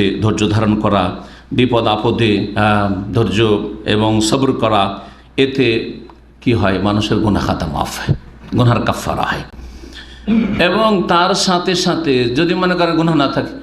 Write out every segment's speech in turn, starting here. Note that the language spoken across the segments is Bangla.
মুসিবতে ধৈর্য ধারণ করা, বিপদ, আপদে ধৈর্য এবং সবর করা, এতে কি হয়? মানুষের গুণা খাতা মাফ হয়, গুনার কাফারা হয়। এবং তার সাথে সাথে যদি মনে করেন গুনাহ না থাকে,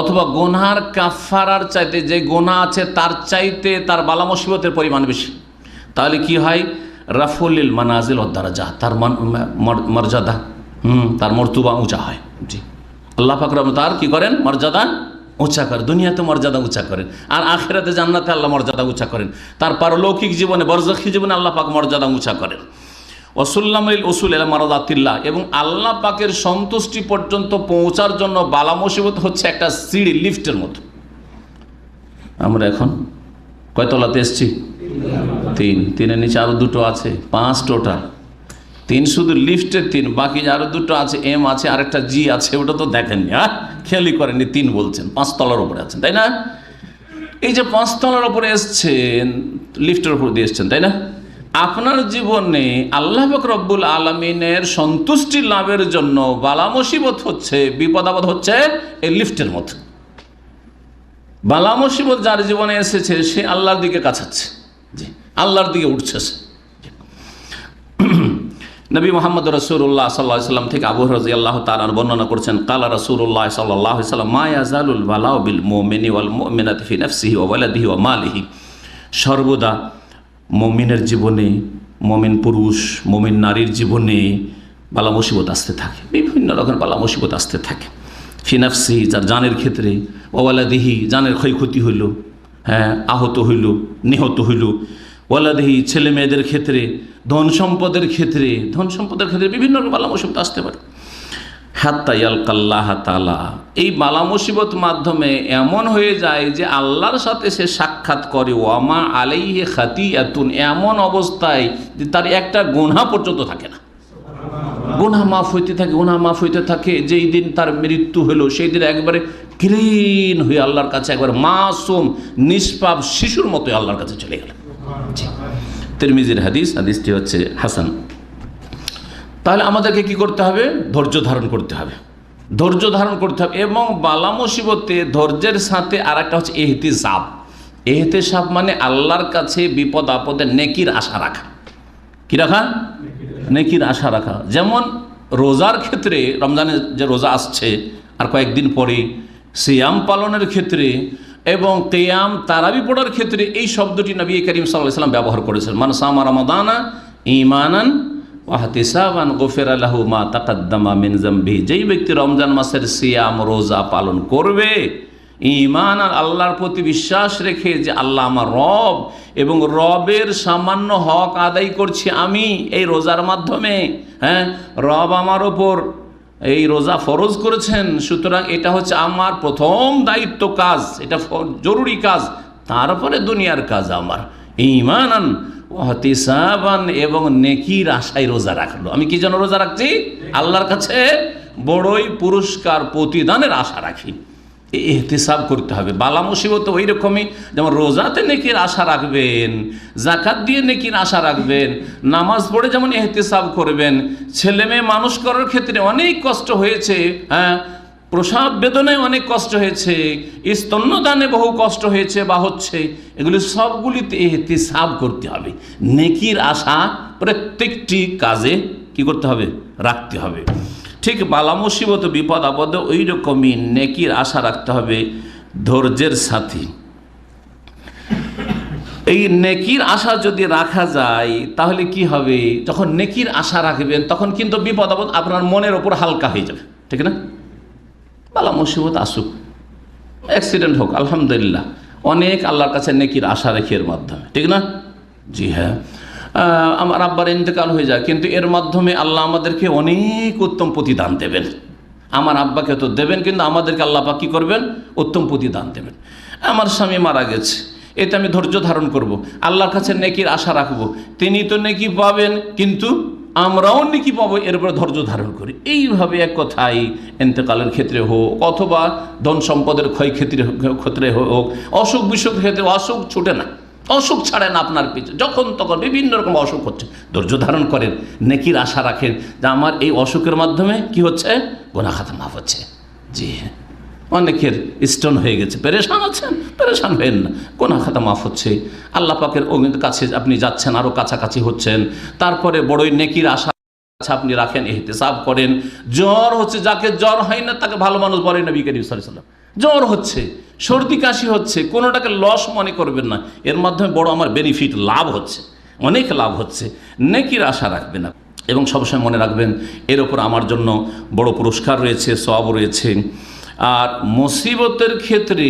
অথবা গোনার কাফারার চাইতে যে গোনা আছে তার চাইতে তার বালা মুসিবতের পরিমাণ বেশি, তাহলে কি হয়? রাফুলিল মানাজিল যা তার মর্যাদা, হুম, তার মর্তুবা উঁচা হয়। জি। আল্লাহ ফাকরাম তার কি করেন? মর্যাদা উঁচা করে, দুনিয়াতে মর্যাদা উঁচা করেন। আর আখেরাতে জান্নাতে আল্লাহ মর্যাদা উঁচা করেন। তার পারলৌকিক জীবনে, বরজখী জীবনে আল্লাহ পাক মর্যাদা উঁচা করেন। ওসুল্লামিল ওসুল এলা মারাদাতিল্লাহ, এবং আল্লাহ পাকের সন্তুষ্টি পর্যন্ত পৌঁছার জন্য বালা মুসিবত হচ্ছে একটা সিঁড়ি লিফটের মতো। আমরা এখন কয়তলাতে এসছি? তিন। তিনের নিচে আরও দুটো আছে, পাঁচ টোটাল। তিন শুধু লিফটের তিন, বাকি আরও দুটো আছে, এম আছে, আরেকটা জি আছে, ওটা তো দেখেননি হ্যাঁ? খেয়ালই করেননি, তিন বলছেন, পাঁচ তলার উপরে আছেন, তাই না? এই যে পাঁচতলার উপরে এসছেন, লিফটের উপর দিয়ে এসছেন, তাই না? আপনার জীবনে আল্লাহ রব্বুল আলমিনের সন্তুষ্টি লাভের জন্য বালা মুসিবত হচ্ছে, বিপদ আপদ হচ্ছে এই লিফটের মতো বালা মুসিবত যার জীবনে এসেছে, সে আল্লাহর দিকে কাছাচ্ছে, জি, আল্লাহর দিকে উঠছে সে। নবী মোহাম্মদ রসুল্লাহ সাল্লাহ সাল্লাম থেকে আবু রাজি আল্লাহ তালার বর্ণনা করছেন, কালা রসুল্লাহ সাল্লাহ সাল্লাম, মা ইয়াজালুল বালাউ বিল মোমিনি ওয়াল মোমিনাত ফি নাফসিহি ওয়া ওয়ালাদিহি ওয়া মালিহি। সর্বদা মমিনের জীবনে, মমিন পুরুষ, মমিন নারীর জীবনে বালা মুসিবত আসতে থাকে, বিভিন্ন রকমের বালা মুসিবত আসতে থাকে। ফিনাফসি যার জানের ক্ষেত্রে ওয়ালাদিহি, জানের ক্ষয়ক্ষতি হইল হ্যাঁ আহত হইল, নিহত হইল ওয়ালাদিহি ছেলে মেয়েদের ক্ষেত্রে, ধন সম্পদের ক্ষেত্রে, ধন সম্পদের ক্ষেত্রে বিভিন্ন বালা মুসিবত আসতে পারে। হাত্তাইয়ালকাল্লাহ তালা এই বালা মুসিবত মাধ্যমে এমন হয়ে যায় যে আল্লাহর সাথে সে সাক্ষাৎ করে, ওয়ামা আলাইহে খাতি এতুন এমন অবস্থায় যে তার একটা গুণা পর্যন্ত থাকে না। গুনা মাফ হইতে থাকে গুনা মাফ হইতে থাকে, যেই দিন তার মৃত্যু হলো, সেই দিন একবারে ক্লিন হয়ে আল্লাহর কাছে একবার মাসুম, নিষ্পাপ শিশুর মতো আল্লাহর কাছে চলে গেল তিরমিজির হাদিস, হাদিসটি হচ্ছে হাসান। তাহলে আমাদেরকে কি করতে হবে? ধৈর্য ধারণ করতে হবে। ধৈর্য ধারণ করতে হবে এবং বালা মুসিবতে ধৈর্যের সাথে আর একটা হচ্ছে এহতিসাব এহতেসাব মানে আল্লাহর কাছে বিপদ আপদে নেকির আশা রাখা। কি রাখা? নেকির আশা রাখা। যেমন রোজার ক্ষেত্রে, রমজানের যে রোজা আসছে, আর কয়েকদিন পরে সিয়াম পালনের ক্ষেত্রে এবং কেয়াম তারাবি পড়ার ক্ষেত্রে এই শব্দটি নবী করিম সাল্লাম ব্যবহার করেছেন। মানে সামা রমাদানা ইমানান ওয়াহতিসাবান গোফের আল্লাহ মা তাকাদ্দামা মিন জাম্বি যেই ব্যক্তি রমজান মাসের সিয়াম, রোজা পালন করবে ইমান আর আল্লাহর প্রতি বিশ্বাস রেখে যে আল্লাহ আমার রব এবং রবের সামান্য হক আদায় করছি আমি এই রোজার মাধ্যমে হ্যাঁ? রব আমার ওপর এই রোজা ফরজ করেছেন, সুতরাং এটা হচ্ছে আমার প্রথম দায়িত্ব কাজ, এটা জরুরি কাজ, তারপরে দুনিয়ার কাজ আমার। ইমানান ওহতিসাবান এবং নেকির আশায় রোজা রাখল। আমি কি যেন রোজা রাখছি? আল্লাহর কাছে বড়ই পুরস্কার প্রতিদানের আশা রাখি। এহতেসাব করতে হবে। বালা মুসিবত ওই রকমই যেমন রোজাতে নেকির আশা রাখবেন জাকাত দিয়ে নেকির আশা রাখবেন, নামাজ পড়ে যেমন এহতেসাব করবেন ছেলে মেয়ে মানুষ করার ক্ষেত্রে অনেক কষ্ট হয়েছে হ্যাঁ? প্রসাব বেদনায় অনেক কষ্ট হয়েছে, স্তন্যদানে বহু কষ্ট হয়েছে বা হচ্ছে, এগুলি সবগুলিতে এহতেসাব করতে হবে। নেকির আশা প্রত্যেকটি কাজে কি করতে হবে? রাখতে হবে। ঠিক বালা মুসিবত, বিপদ, আপদে ওই রকমই নেকির আশা রাখতে হবে ধৈর্যের সাথে। এই নেকির আশা যদি রাখা যায়, তাহলে কি হবে? যখন নেকির আশা রাখবেন, তখন কিন্তু বিপদ, আপদ আপনার মনের ওপর হালকা হয়ে যাবে। ঠিক না? বালা মুসিবত আসুক। অ্যাক্সিডেন্ট হোক, আলহামদুলিল্লাহ। অনেক আল্লাহর কাছে নেকির আশা রেখে এর মাধ্যমে। ঠিক না? জি হ্যাঁ। আমার আব্বার ইন্তেকাল হয়ে যায়। কিন্তু এর মাধ্যমে আল্লাহ আমাদেরকে অনেক উত্তম প্রতিদান দেবেন। আমার আব্বাকে তো দেবেন, কিন্তু আমাদেরকে আল্লাহ পাক কী করবেন? উত্তম প্রতিদান দেবেন। আমার স্বামী মারা গেছে। এতে আমি ধৈর্য ধারণ করব। আল্লাহর কাছে নেকির আশা রাখব। তিনি তো নেকি পাবেন, কিন্তু আমরাও নেকি পাবো, এর উপরে ধৈর্য ধারণ করি। এইভাবে এক কথাই এন্তেকালের ক্ষেত্রে হোক, অথবা ধন সম্পদের ক্ষয়ক্ষতির ক্ষেত্রে হোক অসুখ বিসুখ ক্ষেত্রে অসুখ ছুটে না। অসুখ ছাড়েন আপনার পিছু। যখন তখন বিভিন্ন রকম অসুখ হচ্ছে। ধৈর্য ধারণ করেন, নেকির আশা রাখেন যে আমার এই অসুখের মাধ্যমে কি হচ্ছে? গোনা খাতা মাফ হচ্ছে। জি হ্যাঁ। অনেকের স্টোন হয়ে গেছে। পেরেশান আছেন? পেরেশান হবেন না। কোনা খাতা মাফ হচ্ছে। আল্লাহ পাকের কাছে আপনি যাচ্ছেন আরও কাছাকাছি হচ্ছেন। তারপরে বড়ই নেকির আশা আপনি রাখেন এহতেসাব করেন। জ্বর হচ্ছে, যাকে জ্বর হয় না, তাকে ভালো মানুষ বলে নবী করিম সাল্লাম জ্বর হচ্ছে, সর্দি কাশি হচ্ছে, কোনোটাকে লস মনে করবেন না। এর মাধ্যমে বড় আমার বেনিফিট লাভ হচ্ছে, অনেক লাভ হচ্ছে, নেকির আশা রাখবেন না এবং সবসময় মনে রাখবেন, এর ওপর আমার জন্য বড় পুরস্কার রয়েছে সব রয়েছে। আর মুসিবতের ক্ষেত্রে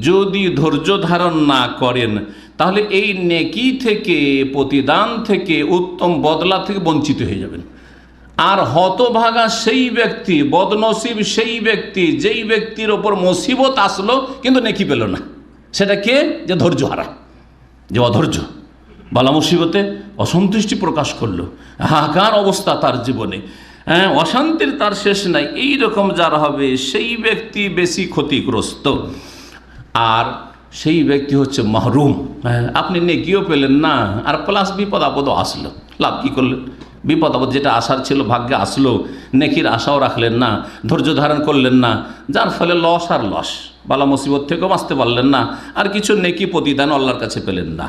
যদি ধৈর্য ধারণ না করেন, তাহলে এই নেকি থেকে, প্রতিদান থেকে, উত্তম বদলা থেকে বঞ্চিত হয়ে যাবেন। আর হতভাগা সেই ব্যক্তি, বদনসিব সেই ব্যক্তি, যেই ব্যক্তির ওপর মুসিবত আসলো, কিন্তু নেকি পেল না। সেটা কে? যে ধৈর্য হারা। যে অধৈর্য। বালা মুসিবতে অসন্তুষ্টি প্রকাশ করল। হাহাকার অবস্থা তার জীবনে। হ্যাঁ অশান্তির তার শেষ নাই। এই রকম যার হবে, সেই ব্যক্তি বেশি ক্ষতিগ্রস্ত। আর সেই ব্যক্তি হচ্ছে মাহরুম। হ্যাঁ আপনি নেকিও পেলেন না, আর প্লাস বিপদ আপদও আসলো। লাভ কী করলেন? বিপদ আপদ যেটা আসার ছিল, ভাগ্যে আসলো, নেকির আশাও রাখলেন না, ধৈর্য ধারণ করলেন না, যার ফলে লস আর লস, বালা মুসিবত থেকেও বাঁচতে পারলেন না, আর কিছু নেকি প্রতিদান আল্লাহর কাছে পেলেন না।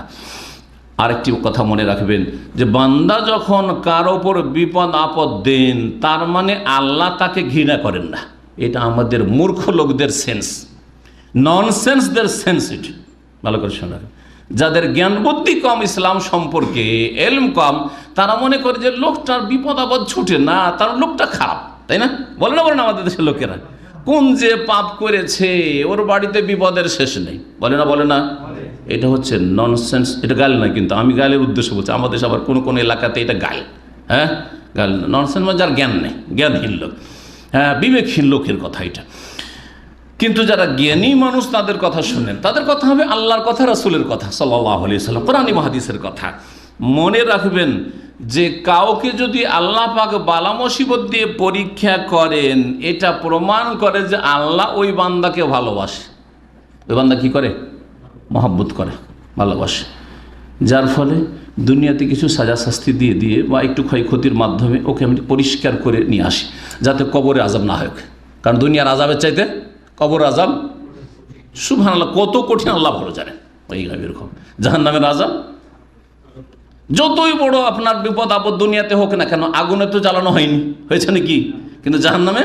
আরেকটি কথা মনে রাখবেন, যে বান্দা যখন কার ওপর বিপদ আপদ দেন, তার মানে আল্লাহ তাকে ঘৃণা করেন না। এটা আমাদের মূর্খ লোকদের সেন্স ননসেন্সদের সেন্স এটি। ভালো করে শোনা যাদের জ্ঞান বুদ্ধি কম, ইসলাম সম্পর্কে এলম কম, তারা মনে করে যে লোকটার বিপদ আপদ ছুটে না, তার লোকটা খারাপ, তাই না? বলে না বলে না আমাদের দেশের লোকেরা? কোন যে পাপ করেছে, ওর বাড়িতে বিপদের শেষ নেই। বলে না বলে না? এটা হচ্ছে ননসেন্স এটা গাল না কিন্তু, আমি গালের উদ্দেশ্য বলছি আমাদের আবার কোনো কোনো এলাকাতে এটা গাল হ্যাঁ? গাল ননসেন্স মানে যার জ্ঞান নেই, জ্ঞানহীন লোক। হ্যাঁ বিবেকহীন লোকের কথা এটা। কিন্তু যারা জ্ঞানী মানুষ তাদের কথা শুনেন। তাদের কথা হবে আল্লাহর কথা, রাসুলের কথা সাল্লাহ আলি সাল্লাম কোরআন মহাদিসের কথা। মনে রাখবেন যে কাউকে যদি আল্লাহ পাক বালা মুসিবত দিয়ে পরীক্ষা করেন, এটা প্রমাণ করে যে আল্লাহ ওই বান্দাকে ভালোবাসে। ওই বান্দা কি করে? মহাব্বত করে, ভালোবাসে। যার ফলে দুনিয়াতে কিছু সাজা শাস্তি দিয়ে দিয়ে বা একটু ক্ষয়ক্ষতির মাধ্যমে ওকে আমি পরিষ্কার করে নিয়ে আসি, যাতে কবরে আজাব না হয় কারণ দুনিয়ার আজাবের চাইতে কবর আজাব। সুভান আল্লাহ কত কঠিন আল্লাহ ভালো জানেন এইভাবে এরকম। জাহান নামের আজাব। যতই বড় আপনার বিপদ আপদ দুনিয়াতে হোক না কেন, আগুনে তো জ্বালানো হয়নি। হয়েছে নাকি? কিন্তু জাহান নামে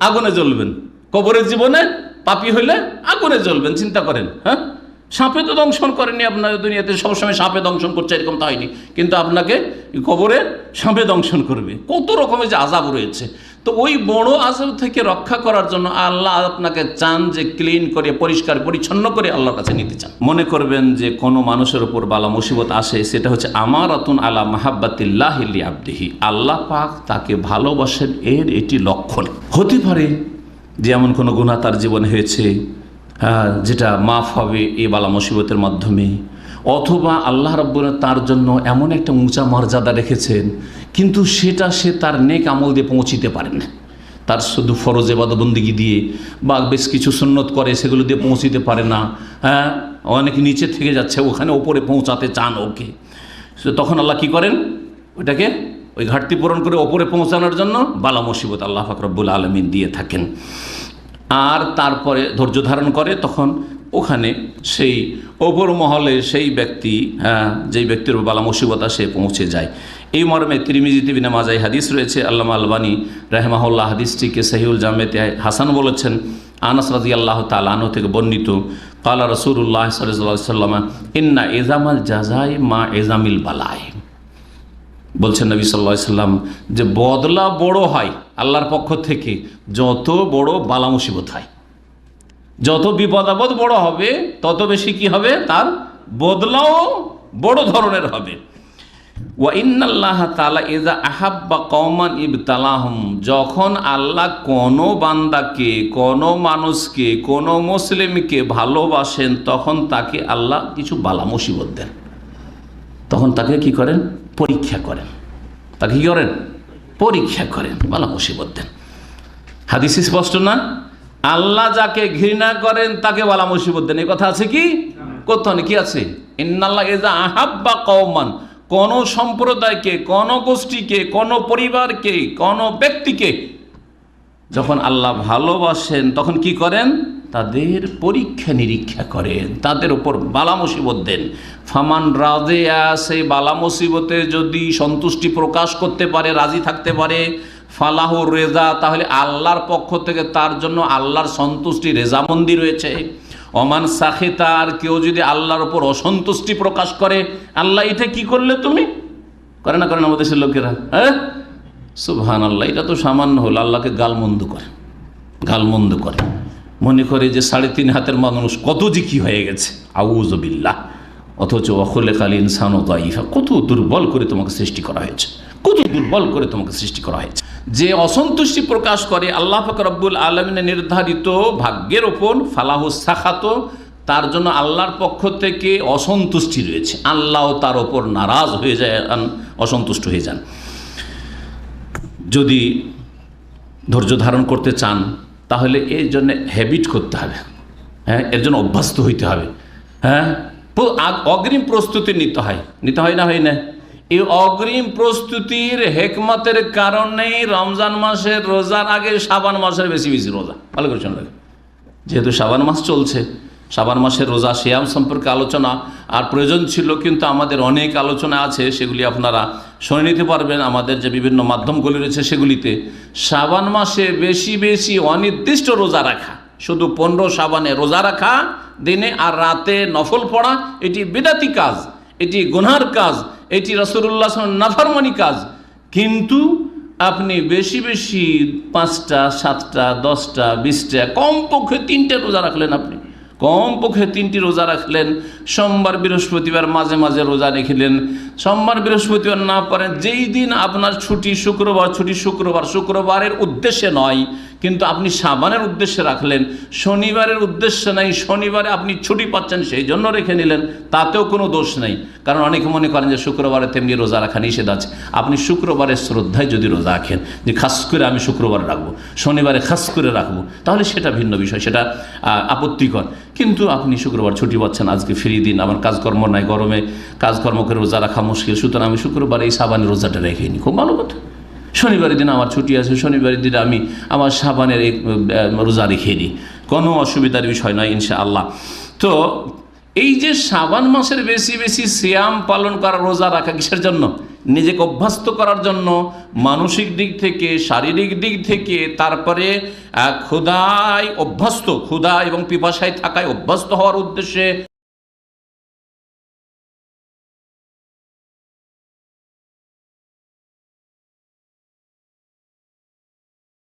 আগুনে জ্বলবেন। কবরের জীবনে পাপি হইলে আগুনে জ্বলবেন, চিন্তা করেন হ্যাঁ? সাপে তো দংশন করেনি আপনার দুনিয়াতে সবসময় সাপে দংশন করছে এরকম তা হয়নি। কিন্তু আপনাকে কবরে সাপে দংশন করবে। কত রকমের যে আজাব রয়েছে। তো ওই বড় আজাব থেকে রক্ষা করার জন্য আল্লাহ আপনাকে চান যে ক্লিন করে পরিষ্কার পরিচ্ছন্ন করে আল্লাহর কাছে নিতে চান। মনে করবেন যে কোনো মানুষের উপর বালা মুসিবত আসে সেটা হচ্ছে আমার আতুন আলা মাহাব্বাতিল্লাহ আবদিহি আল্লাহ পাক তাকে ভালোবাসেন এর এটি লক্ষণ। হতে পারে যে এমন কোনো গুণা তার জীবনে হয়েছে হ্যাঁ, যেটা মাফ হবে এ বালা মুসিবতের মাধ্যমে। অথবা আল্লাহ রব্বুল তার জন্য এমন একটা উঁচা মর্যাদা রেখেছেন, কিন্তু সেটা সে তার নেক আমল দিয়ে পৌঁছিতে পারে না। তার শুধু ফরজ এবাদবন্দিগি দিয়ে বা বেশ কিছু সুন্নত করে সেগুলো দিয়ে পৌঁছিতে পারে না। হ্যাঁ অনেক নিচে থেকে যাচ্ছে, ওখানে ওপরে পৌঁছাতে চান ওকে। তখন আল্লাহ কি করেন? ওইটাকে ওই ঘাটতি পূরণ করে ওপরে পৌঁছানোর জন্য বালা মুসিবত আল্লাহ ফাকরবুল আলমিন দিয়ে থাকেন। আর তারপরে ধৈর্য ধারণ করে, তখন ওখানে সেই ওপর মহলে সেই ব্যক্তি হ্যাঁ যেই ব্যক্তির বালা মুসিবতা সে পৌঁছে যায়। এই মর্মে তিরিমিজিতে বিনা মাজাই হাদিস রয়েছে, আল্লামা আলবানী রাহমাহুল্লাহ হাদিসটিকে সহিউল জামেতে হাসান বলেছেন, আনাস রাজি আল্লাহ তালানো থেকে বর্ণিত, কালা রসুল্লাহ সাল্লাম ইন্না এজামাল জাজাই মা এজামিল বালায় বলছেন নবী সাল্লা সাল্লাম যে বদলা বড় হয় আল্লাহর পক্ষ থেকে যত বড় বালা মুসিবত হয়, যত বিপদ আপদ বড় হবে, তত বেশি কি হবে? তার বদলাও বড় ধরনের হবে। কৌমান যখন আল্লাহ কোনো বান্দাকে, কোনো মানুষকে, কোনো মুসলিমকে ভালোবাসেন, তখন তাকে আল্লাহ কিছু বালা মুসিবত দেন। তখন তাকে কি করেন? পরীক্ষা করেন। তাকে কি করেন? পরীক্ষা করেন, বালা মুসিবত দেন। হাদিস স্পষ্ট না? আল্লাহ যাকে ঘৃণা করেন, তাকে বালা মুসিবত দেন। এই কথা আছে কি? কোথাও কি আছে? আহাব্বা কৌমান কোন সম্প্রদায়কে, কোন গোষ্ঠীকে, কোন পরিবারকে, কোন ব্যক্তিকে যখন আল্লাহ ভালোবাসেন, তখন কি করেন? তাদের পরীক্ষা নিরীক্ষা করেন, তাদের ওপর বালা মুসিবত দেন। ফামান রাজেয়া সেই বালা মুসিবতে যদি সন্তুষ্টি প্রকাশ করতে পারে, রাজি থাকতে পারে, ফালাহ রেজা, তাহলে আল্লাহর পক্ষ থেকে তার জন্য আল্লাহর সন্তুষ্টি রেজামন্দি রয়েছে। অমান সাখেতা আর কেউ যদি আল্লাহর ওপর অসন্তুষ্টি প্রকাশ করে, আল্লাহ এটা কি করলে তুমি? করে না করেন আমাদের দেশের লোকেরা হ্যাঁ? সুবহান আল্লাহ এটা তো সামান্য হলো, আল্লাহকে গালমন্দ করে গালমন্দ করে। মনে করে যে সাড়ে তিন হাতের মানুষ কত যে কি হয়ে গেছে। আউজবিল্লাহ অথচ অখলে কাল ইনসান ও দাইফা। কত দুর্বল করে তোমাকে সৃষ্টি করা হয়েছে। কত দুর্বল করে তোমাকে সৃষ্টি করা হয়েছে। যে অসন্তুষ্টি প্রকাশ করে আল্লাহ ফাকর রব্বুল আলমিনের নির্ধারিত ভাগ্যের ওপর ফালাহ সাখাত, তার জন্য আল্লাহর পক্ষ থেকে অসন্তুষ্টি রয়েছে। আল্লাহ তার ওপর নারাজ হয়ে যায় অসন্তুষ্ট হয়ে যান। যদি ধৈর্য ধারণ করতে চান তাহলে এর জন্য হ্যাবিট করতে হবে। হ্যাঁ এর জন্য অভ্যস্ত হইতে হবে। হ্যাঁ অগ্রিম প্রস্তুতি নিতে হয়। নিতে হয় না হয় না? এই অগ্রিম প্রস্তুতির হেকমতের কারণে রমজান মাসের রোজার আগে সাবান মাসের বেশি বেশি রোজা। ভালো করে যেহেতু সাবান মাস চলছে সাবান মাসের রোজা শ্যাম সম্পর্কে আলোচনা, আর প্রয়োজন ছিল কিন্তু আমাদের অনেক আলোচনা আছে, সেগুলি আপনারা শুনে নিতে পারবেন। আমাদের যে বিভিন্ন মাধ্যমগুলি রয়েছে সেগুলিতে সাবান মাসে বেশি বেশি অনির্দিষ্ট রোজা রাখা। শুধু পনেরো সাবানে রোজা রাখা, দিনে আর রাতে নফল পড়া, এটি বেদাতি কাজ, এটি গুনহার কাজ, এটি রসুল্লাহ নাফারমানি কাজ। কিন্তু আপনি বেশি বেশি পাঁচটা, সাতটা, দশটা, বিশটা, কমপক্ষে তিনটে রোজা রাখলেন আপনি। কমপক্ষে তিনটি রোজা রাখলেন, সোমবার বৃহস্পতিবার মাঝে মাঝে রোজা রেখিলেন। সোমবার বৃহস্পতিবার না পারেন যেই দিন আপনার ছুটি শুক্রবার ছুটি শুক্রবার, শুক্রবারের উদ্দেশ্যে নয় কিন্তু আপনি সাবানের উদ্দেশ্যে রাখলেন, শনিবারের উদ্দেশ্যে নাই, শনিবারে আপনি ছুটি পাচ্ছেন, সেই জন্য রেখে নিলেন, তাতেও কোনো দোষ নেই। কারণ অনেকে মনে করেন যে শুক্রবারে তেমনি রোজা রাখা নিষেধ আছে। আপনি শুক্রবারের শ্রদ্ধায় যদি রোজা রাখেন, যে খাস করে আমি শুক্রবারে রাখব, শনিবারে খাস করে রাখব, তাহলে সেটা ভিন্ন বিষয়, সেটা আপত্তিকর। কিন্তু আপনি শুক্রবার ছুটি পাচ্ছেন, আজকে ফ্রি দিন, আমার কাজকর্ম নাই, গরমে কাজকর্ম করে রোজা রাখা মুশকিল, সুতরাং আমি শুক্রবার এই সাবানের রোজাটা রেখে নিই। খুব ভালো কথা। শনিবারের দিন আমার ছুটি আছে শনিবারের দিন আমি আমার সাবানের এই রোজা রেখে নিই কোনো অসুবিধার বিষয় নয় ইনশা আল্লাহ তো এই যে সাবান মাসের বেশি বেশি সিয়াম পালন করা রোজা রাখা কিসের জন্য? নিজেকে অভ্যস্ত করার জন্য মানসিক দিক থেকে শারীরিক দিক থেকে তারপরে আহ, ক্ষুধায় অভ্যস্ত ক্ষুধা এবং পিপাসায় থাকায় অভ্যস্ত হওয়ার উদ্দেশ্যে